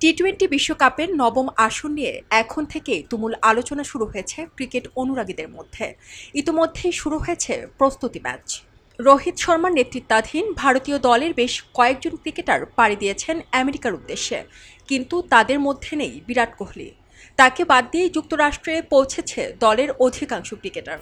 T twenty বিশ্বকাপের নবম আসন নিয়ে এখন থেকে তুমুল আলোচনা শুরু হয়েছে ক্রিকেট অনুরাগীদের মধ্যে। ইতিমধ্যেই শুরু হয়েছে প্রস্তুতি ম্যাচ। রোহিত শর্মার নেতৃত্বাধীন ভারতীয় দলের বেশ কয়েকজন ক্রিকেটার পাড়ি দিয়েছেন আমেরিকার উদ্দেশ্যে। কিন্তু তাদের মধ্যে নেই বিরাট কোহলি। তাকে বাদ দিয়ে যুক্তরাষ্ট্রে পৌঁছেছে দলের অধিকাংশ ক্রিকেটার।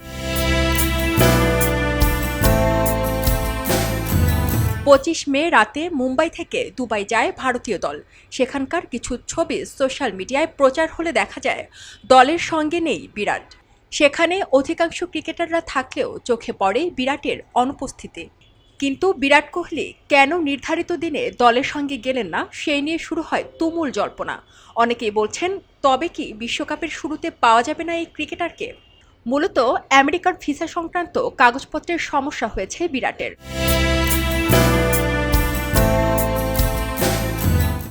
পঁচিশ মে রাতে মুম্বাই থেকে দুবাই যায় ভারতীয় দল। সেখানকার কিছু ছবি সোশ্যাল মিডিয়ায় প্রচার হলে দেখা যায়, দলের সঙ্গে নেই বিরাট। সেখানে অধিকাংশ ক্রিকেটাররা থাকলেও চোখে পড়ে বিরাটের অনুপস্থিতি। কিন্তু বিরাট কোহলি কেন নির্ধারিত দিনে দলের সঙ্গে গেলেন না, সেই নিয়ে শুরু হয় তুমুল জল্পনা। অনেকেই বলছেন, তবে কি বিশ্বকাপের শুরুতে পাওয়া যাবে না এই ক্রিকেটারকে? মূলত আমেরিকার ভিসা সংক্রান্ত কাগজপত্রের সমস্যা হয়েছে বিরাটের।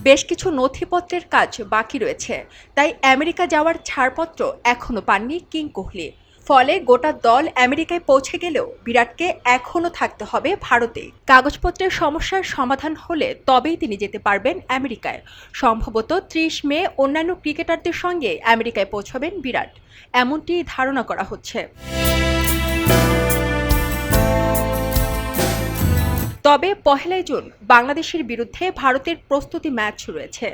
বেশ কিছু নথিপত্রের কাজ বাকি রয়েছে, তাই আমেরিকা যাওয়ার ছাড়পত্র এখনও পাননি কিং কোহলি। ফলে গোটা দল আমেরিকায় পৌঁছে গেলেও বিরাটকে এখনও থাকতে হবে ভারতে। কাগজপত্রের সমস্যার সমাধান হলে তবেই তিনি যেতে পারবেন আমেরিকায়। সম্ভবত ত্রিশ মে অন্যান্য ক্রিকেটারদের সঙ্গে আমেরিকায় পৌঁছবেন বিরাট। এমনটি ধারণা করা হচ্ছে। তবে পহেলাই জুন বাংলাদেশের বিরুদ্ধে ভারতের প্রস্তুতি ম্যাচ রয়েছে।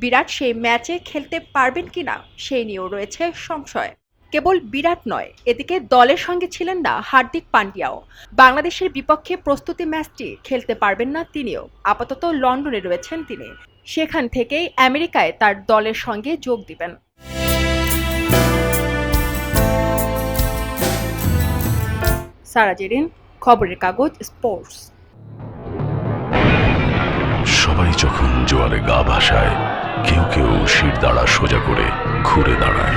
বিরাট সেই ম্যাচে খেলতে পারবেন কিনা সেই নিয়েও রয়েছে সংশয়। কেবল বিরাট নয়, এদিকে দলের সঙ্গে ছিলেন না হার্দিক পান্ডিয়াও। বাংলাদেশের বিপক্ষে প্রস্তুতি ম্যাচটি খেলতে পারবেন না তিনিও। আপাতত লন্ডনে রয়েছেন তিনি। সেখান থেকেই আমেরিকায় তার দলের সঙ্গে যোগ দিবেন। সারা জেরিন, খবরের কাগজ, স্পোর্টস। সবাই যখন জোয়ারে গা ভাসায়, কেউ কেউ শির দাঁড়া সোজা করে ঘুরে দাঁড়ায়।